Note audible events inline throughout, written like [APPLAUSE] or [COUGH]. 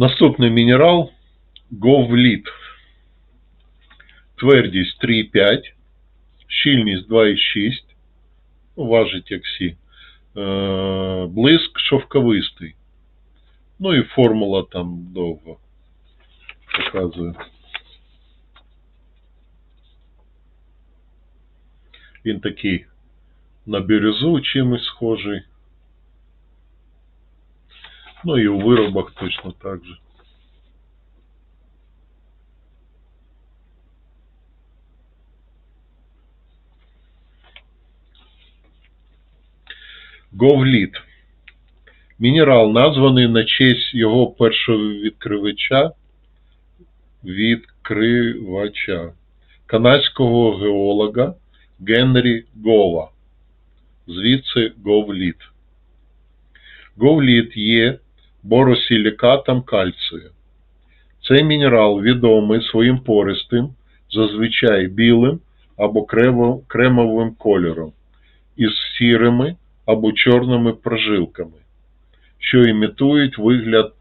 Наступний мінерал говліт. Твердість 3,5, щільність 2,6, ну, важить як всі. Е, блиск шовковистий. Ну і формула там довго показує. Він такий на бірюзу чимось схожий. Ну і у виробах точно так же. Говліт. Мінерал названий на честь його першого відкривача, відкривача, канадського геолога Генрі Гова. Звідси говліт. Говліт є боросилікатом кальцію. Цей мінерал відомий своїм пористим, зазвичай білим або кремовим кольором із сірими або чорними прожилками, що імітують вигляд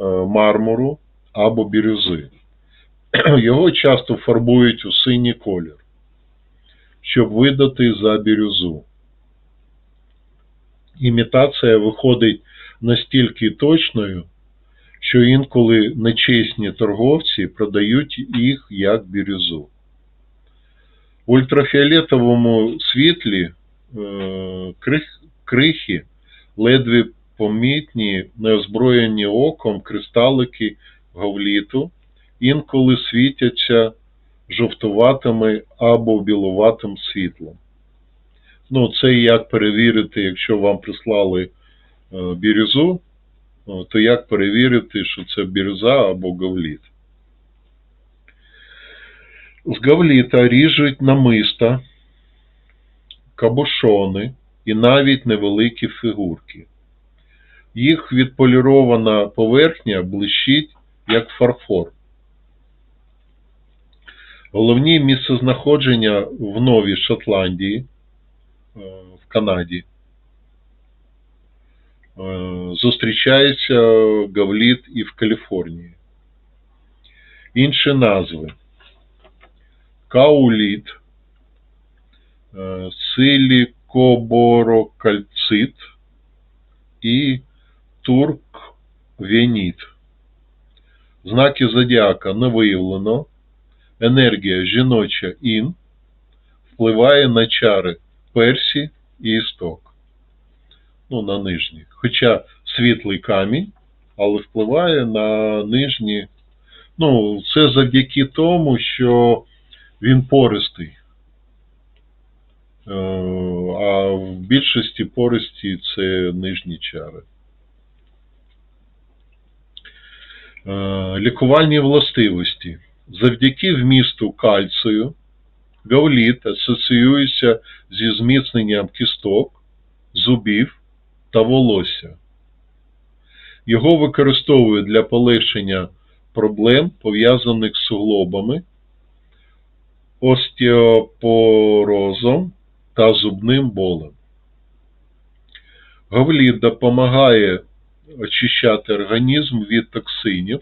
е, мармуру або бірюзи. [CLEARS THROAT] Його часто фарбують у синій колір, щоб видати за бірюзу. Імітація виходить настільки точною, що інколи нечесні торговці продають їх як бірюзу. В ультрафіолетовому світлі е, крих- крихи, ледве помітні, неозброєні оком кристалики говліту інколи світяться жовтуватими або білуватим світлом. Ну, це як перевірити, якщо вам прислали бірюзу, то як перевірити, що це бірюза або говліт. З говліта ріжуть намиста, кабушони і навіть невеликі фігурки. Їх відполірована поверхня блищить, як фарфор. Головні місцезнаходження в Новій Шотландії, е, в Канаді. Е, Зустрічається говліт і в Каліфорнії. Інші назви. Кауліт, е, силікоборокальцит і турквеніт. Знаки зодіака не виявлено. Енергія жіноча ін впливає на чари персі і істок. Ну, на нижні. Хоча світлий камінь, але впливає на нижні. Ну, це завдяки тому, що він пористий. Е, А в більшості пористі це нижні чари. Е, Лікувальні властивості. Завдяки вмісту кальцію говліт асоціюється зі зміцненням кісток, зубів та волосся. Його використовують для полегшення проблем, пов'язаних з суглобами, остеопорозом та зубним болем. Говліт допомагає очищати організм від токсинів,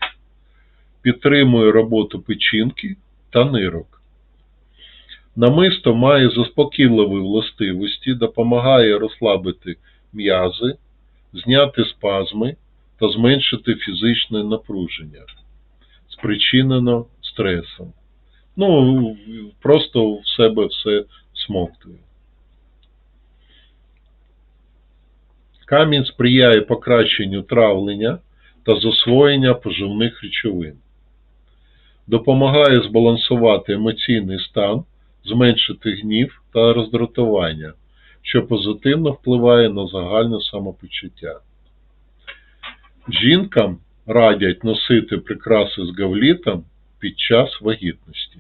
підтримує роботу печінки та нирок. Намисто має заспокійливі властивості, допомагає розслабити м'язи, зняти спазми та зменшити фізичне напруження, спричинено стресом. Ну, просто в себе все смоктує. Камінь сприяє покращенню травлення та засвоєння поживних речовин. Допомагає збалансувати емоційний стан, зменшити гнів та роздратування, що позитивно впливає на загальне самопочуття. Жінкам радять носити прикраси з говлітом під час вагітності.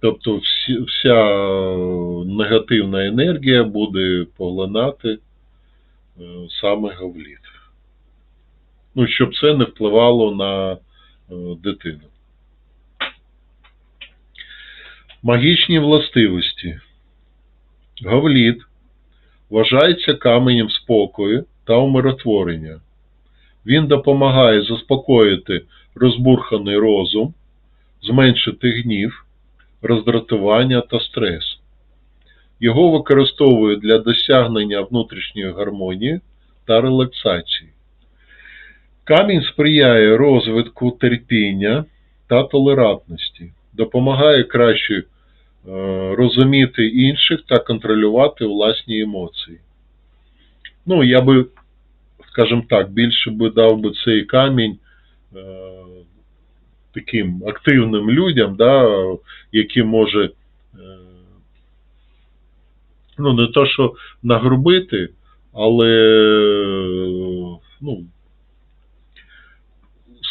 Тобто вся негативна енергія буде поглинати е, саме говліт. Ну, щоб це не впливало на е, дитину. Магічні властивості. Говліт вважається каменем спокою та умиротворення. Він допомагає заспокоїти розбурханий розум, зменшити гнів, роздратування та стрес. Його використовують для досягнення внутрішньої гармонії та релаксації. Камінь сприяє розвитку терпіння та толерантності, допомагає краще розуміти інших та контролювати власні емоції. Ну, я би, скажімо так, більше би дав би цей камінь е, таким активним людям, да, які може, е, ну, не то, що нагрубити, але ну,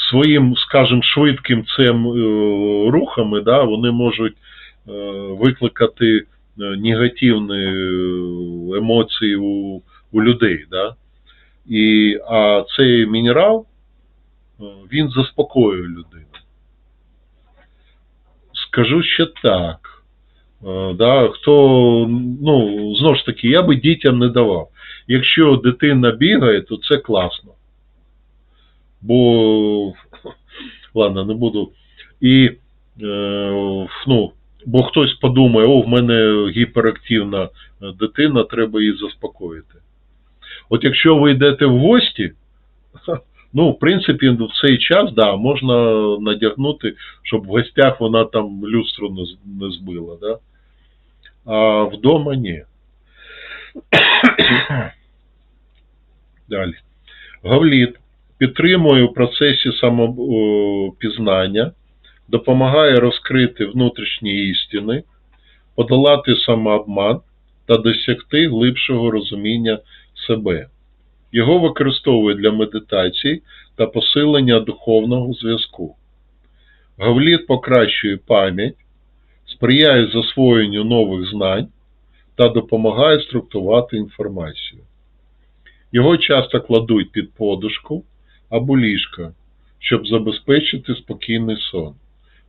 своїм, скажімо, швидким цим е, рухами, да, вони можуть е, викликати е, негативні е, емоції у, у людей. Да? І, а цей мінерал, е, він заспокоює людину. Скажу ще так. Е, Да, хто, ну, знову ж таки, я би дітям не давав. Якщо дитина бігає, то це класно. Бо, [LAUGHS] ладно, не буду. І, е, ну, бо хтось подумає, о, в мене гіперактивна дитина, треба її заспокоїти. От якщо ви йдете в гості, ну, в принципі, в цей час, да, можна надягнути, щоб в гостях вона там люстру не, збила, да? а вдома ні. Далі. Гавліт підтримує у процесі самопізнання, допомагає розкрити внутрішні істини, подолати самообман та досягти глибшого розуміння себе. Його використовують для медитації та посилення духовного зв'язку. Гавліт покращує пам'ять, сприяє засвоєнню нових знань та допомагає структурувати інформацію. Його часто кладуть під подушку або ліжко, щоб забезпечити спокійний сон,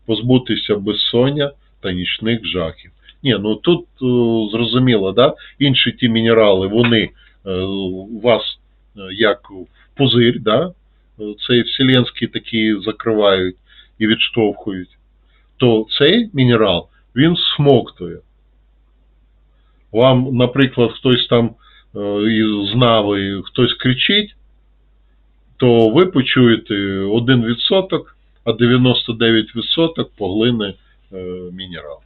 позбутися безсоння та нічних жахів. Ні, ну тут е, зрозуміло, да? інші ті мінерали, вони е, у вас е, як пузир, да? цей вселенський такі закривають і відштовхують, то цей мінерал, він смоктує. Вам, наприклад, хтось там із нави, хтось кричить, то ви почуєте 1%, а 99% поглине мінерал.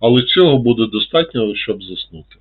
Але цього буде достатньо, щоб заснути.